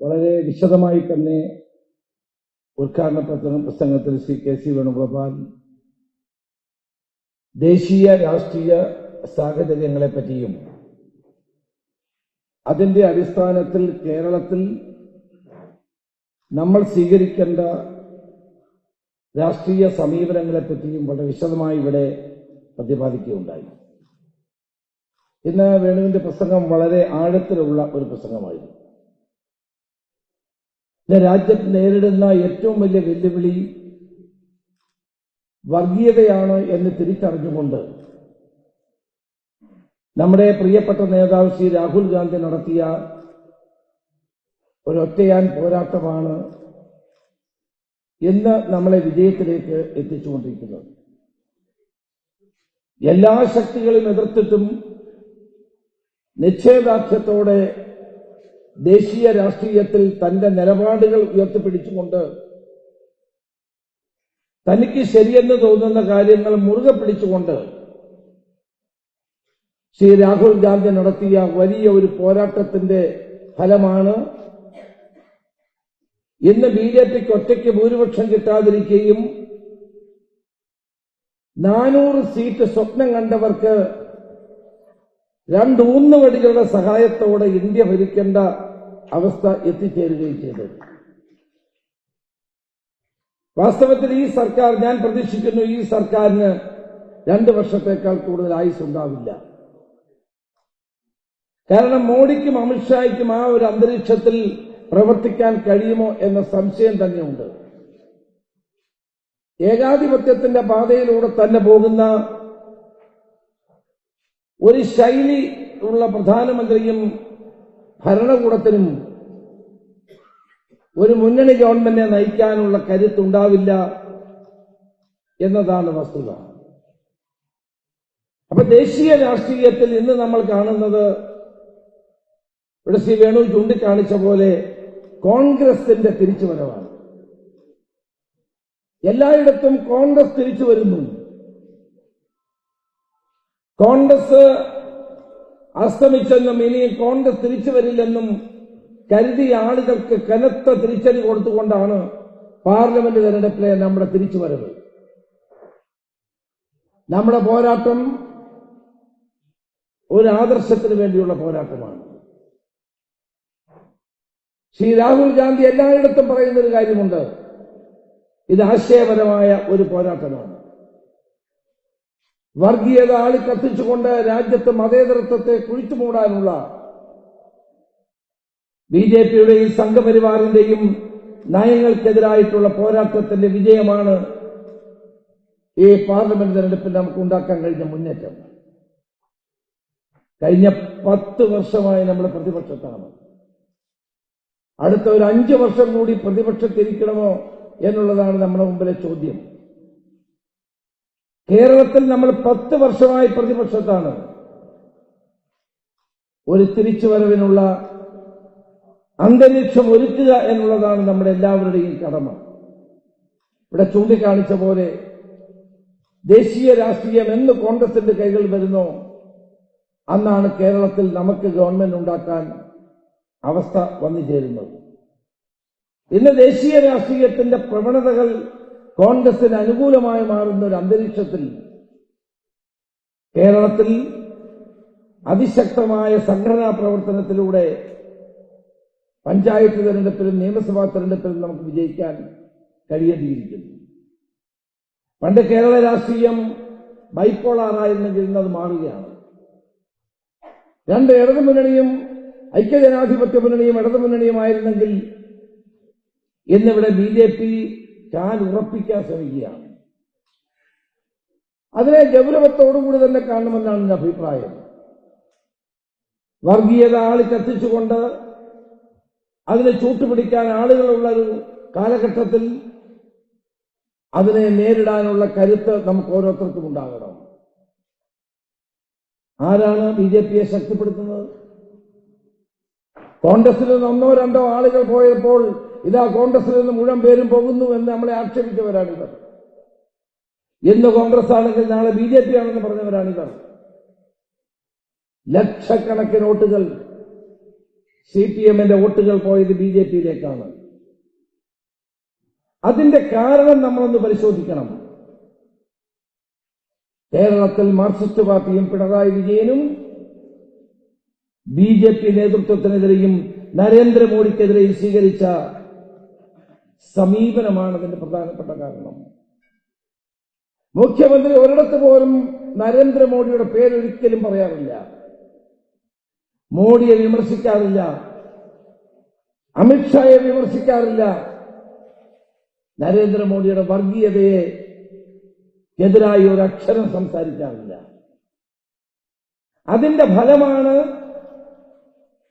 വളരെ വിശദമായി തന്നെ ഉദ്ഘാടന പ്രസംഗ- പ്രസംഗത്തിൽ ശ്രീ കെ സി വേണുഗോപാൽ ദേശീയ രാഷ്ട്രീയ സാഹചര്യങ്ങളെ പറ്റിയും അതിന്റെ അടിസ്ഥാനത്തിൽ കേരളത്തിൽ നമ്മൾ സ്വീകരിക്കേണ്ട രാഷ്ട്രീയ സമീപനങ്ങളെ പറ്റിയും വളരെ വിശദമായി ഇവിടെ പ്രതിപാദിക്കുകയുണ്ടായി. ഇന്ന് വേണുവിന്റെ പ്രസംഗം വളരെ ആഴത്തിലുള്ള ഒരു പ്രസംഗമായിരുന്നു. ഇന്ന് രാജ്യത്ത് നേരിടുന്ന ഏറ്റവും വലിയ വെല്ലുവിളി വർഗീയതയാണ് എന്ന് തിരിച്ചറിഞ്ഞുകൊണ്ട് നമ്മുടെ പ്രിയപ്പെട്ട നേതാവ് ശ്രീ രാഹുൽ ഗാന്ധി നടത്തിയ ഒരൊറ്റയാൻ പോരാട്ടമാണ് ഇന്ന് നമ്മളെ വിജയത്തിലേക്ക് എത്തിച്ചുകൊണ്ടിരിക്കുന്നത്. എല്ലാ ശക്തികളും എതിർത്തിട്ടും നിശ്ചയദാർഢ്യത്തോടെ ദേശീയ രാഷ്ട്രീയത്തിൽ തന്റെ നിലപാടുകൾ ഉയർത്തിപ്പിടിച്ചുകൊണ്ട് തനിക്ക് ശരിയെന്ന് തോന്നുന്ന കാര്യങ്ങൾ മുറുകെ പിടിച്ചുകൊണ്ട് ശ്രീ രാഹുൽ ഗാന്ധി നടത്തിയ വലിയ ഒരു പോരാട്ടത്തിന്റെ ഫലമാണ് ഇന്ന് ബി ജെ പിക്ക് ഒറ്റയ്ക്ക് ഭൂരിപക്ഷം കിട്ടാതിരിക്കുകയും നാനൂറ് സീറ്റ് സ്വപ്നം കണ്ടവർക്ക് രണ്ട് ഊന്നുവടികളുടെ സഹായത്തോടെ ഇന്ത്യ ഭരിക്കേണ്ട അവസ്ഥ എത്തിച്ചേരുകയും ചെയ്തത് വാസ്തവത്തിൽ ഈ സർക്കാർ ഞാൻ പ്രതീക്ഷിക്കുന്നു ഈ സർക്കാരിന് രണ്ട് വർഷത്തേക്കാൾ കൂടുതൽ ആയുസ് ഉണ്ടാവില്ല കാരണം മോഡിക്കും അമിത്ഷായ്ക്കും ആ ഒരു അന്തരീക്ഷത്തിൽ പ്രവർത്തിക്കാൻ കഴിയുമോ എന്ന സംശയം തന്നെയുണ്ട്. ഏകാധിപത്യത്തിന്റെ പാതയിലൂടെ തന്നെ പോകുന്ന ഒരു ശൈലി ഉള്ള പ്രധാനമന്ത്രിയും ഭരണകൂടത്തിനും ഒരു മുന്നണി ഗവൺമെന്റിനെ നയിക്കാനുള്ള കരുത്തുണ്ടാവില്ല എന്നതാണ് വസ്തുത. അപ്പൊ ദേശീയ രാഷ്ട്രീയത്തിൽ ഇന്ന് നമ്മൾ കാണുന്നത് ഇവിടെ ശ്രീ വേണു ചൂണ്ടിക്കാണിച്ച പോലെ കോൺഗ്രസിന്റെ തിരിച്ചുവരവാണ്. എല്ലായിടത്തും കോൺഗ്രസ് തിരിച്ചു വരുന്നു കോൺഗ്രസ് അസ്തമിച്ചെന്നും ഇനിയും കോൺഗ്രസ് തിരിച്ചു വരില്ലെന്നും കരുതിയ ആളുകൾക്ക് കനത്ത തിരിച്ചടി കൊടുത്തുകൊണ്ടാണ് പാർലമെന്റ് തെരഞ്ഞെടുപ്പിലെ നമ്മുടെ തിരിച്ചുവരവ്. നമ്മുടെ പോരാട്ടം ഒരു ആദർശത്തിന് വേണ്ടിയുള്ള പോരാട്ടമാണ്. ശ്രീ രാഹുൽ ഗാന്ധി എല്ലായിടത്തും പറയുന്ന ഒരു കാര്യമുണ്ട്. ഇത് ആശയപരമായ ഒരു പോരാട്ടമാണ്. വർഗീയത ആളി കത്തിച്ചുകൊണ്ട് രാജ്യത്ത് മതേതരത്വത്തെ കുഴിച്ചുമൂടാനുള്ള ബി ജെ പിയുടെയും സംഘപരിവാറിന്റെയും നയങ്ങൾക്കെതിരായിട്ടുള്ള പോരാട്ടത്തിന്റെ വിജയമാണ് ഈ പാർലമെന്റ് തെരഞ്ഞെടുപ്പിൽ നമുക്ക് ഉണ്ടാക്കാൻ കഴിഞ്ഞ മുന്നേറ്റം. കഴിഞ്ഞ പത്ത് വർഷമായി നമ്മൾ പ്രതിപക്ഷത്താണ്. അടുത്ത ഒരു അഞ്ച് വർഷം കൂടി പ്രതിപക്ഷത്തിരിക്കണമോ എന്നുള്ളതാണ് നമ്മുടെ മുമ്പിലെ ചോദ്യം. കേരളത്തിൽ നമ്മൾ പത്ത് വർഷമായി പ്രതിപക്ഷത്താണ്. ഒരു തിരിച്ചുവരവിനുള്ള അന്തരീക്ഷം ഒരുക്കുക എന്നുള്ളതാണ് നമ്മുടെ എല്ലാവരുടെയും കടമ. ഇവിടെ ചൂണ്ടിക്കാണിച്ച പോലെ ദേശീയ രാഷ്ട്രീയം എന്ന് കോൺഗ്രസിന്റെ കൈകൾ വരുന്നോ അന്നാണ് കേരളത്തിൽ നമുക്ക് ഗവൺമെന്റ് ഉണ്ടാക്കാൻ അവസ്ഥ വന്നു ചേരുന്നത്. ഇന്ന് ദേശീയ രാഷ്ട്രീയത്തിന്റെ പ്രവണതകൾ കോൺഗ്രസിന് അനുകൂലമായി മാറുന്ന ഒരു അന്തരീക്ഷത്തിൽ കേരളത്തിൽ അതിശക്തമായ സംഘടനാ പ്രവർത്തനത്തിലൂടെ പഞ്ചായത്ത് തെരഞ്ഞെടുപ്പിലും നിയമസഭാ തെരഞ്ഞെടുപ്പിലും നമുക്ക് വിജയിക്കാൻ കഴിയേണ്ടിയിരിക്കുന്നു. പണ്ട് കേരള രാഷ്ട്രീയം ബൈപ്പോളാറായിരുന്നെങ്കിൽ ഇന്ന് അത് മാറുകയാണ്. രണ്ട് ഇടതു മുന്നണിയും ഐക്യജനാധിപത്യ മുന്നണിയും ഇടതു മുന്നണിയുമായിരുന്നെങ്കിൽ ഇന്നിവിടെ ബി ജെ പി കാൽ ഉറപ്പിക്കാൻ ശ്രമിക്കുകയാണ്. അതിനെ ഗൗരവത്തോടുകൂടി തന്നെ കാണണമെന്നാണ് എന്റെ അഭിപ്രായം. വർഗീയത ആളി കത്തിച്ചുകൊണ്ട് അതിനെ ചൂട്ടുപിടിക്കാൻ ആളുകളുള്ള ഒരു കാലഘട്ടത്തിൽ അതിനെ നേരിടാനുള്ള കരുത്ത് നമുക്ക് ഓരോരുത്തർക്കും ഉണ്ടാകണം. ആരാണ് ബി ജെ പിയെ ശക്തിപ്പെടുത്തുന്നത്? കോൺഗ്രസിൽ നിന്ന് ഒന്നോ രണ്ടോ ആളുകൾ പോയപ്പോൾ ഇതാ കോൺഗ്രസിൽ നിന്ന് മുഴുവൻ പേരും പോകുന്നു എന്ന് നമ്മളെ ആക്ഷേപിച്ചവരാണിവർ ഇന്ന് കോൺഗ്രസ് ആണെങ്കിൽ നാളെ ബി ജെ പി ആണെന്ന് പറഞ്ഞവരാണിവർ ലക്ഷക്കണക്കിന് വോട്ടുകൾ സി പി എമ്മിന്റെ വോട്ടുകൾ പോയത് ബി ജെ പിയിലേക്കാണ്. അതിന്റെ കാരണം നമ്മളൊന്ന് പരിശോധിക്കണം. കേരളത്തിൽ മാർക്സിസ്റ്റ് പാർട്ടിയും പിണറായി വിജയനും ബി ജെ പി നേതൃത്വത്തിനെതിരെയും നരേന്ദ്രമോദിക്കെതിരെയും സ്വീകരിച്ച സമീപനമാണ് അതിന്റെ പ്രധാനപ്പെട്ട കാരണം. മുഖ്യമന്ത്രി ഒരിടത്ത് പോലും നരേന്ദ്രമോദിയുടെ പേരൊരിക്കലും പറയാറില്ല. മോഡിയെ വിമർശിക്കാറില്ല. അമിത്ഷായെ വിമർശിക്കാറില്ല. നരേന്ദ്രമോദിയുടെ വർഗീയതയെ എതിരായി ഒരു അക്ഷരം സംസാരിക്കാറില്ല. അതിന്റെ ഫലമാണ്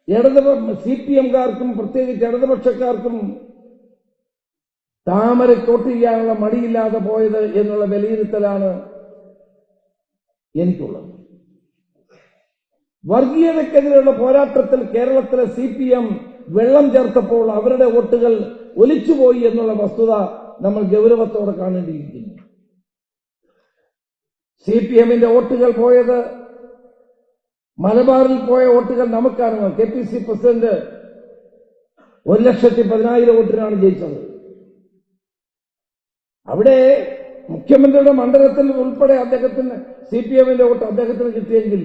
ഇടതുപക്ഷ സി പി എംകാർക്കും പ്രത്യേകിച്ച് ഇടതുപക്ഷക്കാർക്കും താമരക്കോട്ട് ചെയ്യാനുള്ള മടിയില്ലാതെ പോയത് എന്നുള്ള വിലയിരുത്തലാണ് എനിക്കുള്ളത്. വർഗീയതക്കെതിരെയുള്ള പോരാട്ടത്തിൽ കേരളത്തിലെ സി പി എം വെള്ളം ചേർത്തപ്പോൾ അവരുടെ വോട്ടുകൾ ഒലിച്ചുപോയി എന്നുള്ള വസ്തുത നമ്മൾ ഗൗരവത്തോടെ കാണേണ്ടിയിരിക്കുന്നു. സി പി എമ്മിന്റെ വോട്ടുകൾ പോയത് മലബാറിൽ പോയ വോട്ടുകൾ നമുക്കാണ്. കെ പി സി പ്രസിഡന്റ് ഒരു ലക്ഷത്തി പതിനായിരം വോട്ടിനാണ് ജയിച്ചത്. അവിടെ മുഖ്യമന്ത്രിയുടെ മണ്ഡലത്തിൽ ഉൾപ്പെടെ അദ്ദേഹത്തിന് സി പി എമ്മിന്റെ വോട്ട് അദ്ദേഹത്തിന് കിട്ടിയെങ്കിൽ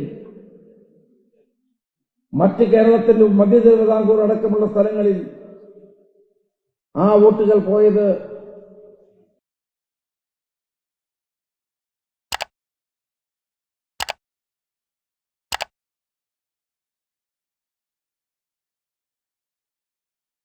മറ്റ് കേരളത്തിൽ മധ്യ തിരുവിതാംകൂർ അടക്കമുള്ള സ്ഥലങ്ങളിൽ ആ വോട്ടുകൾ പോയത്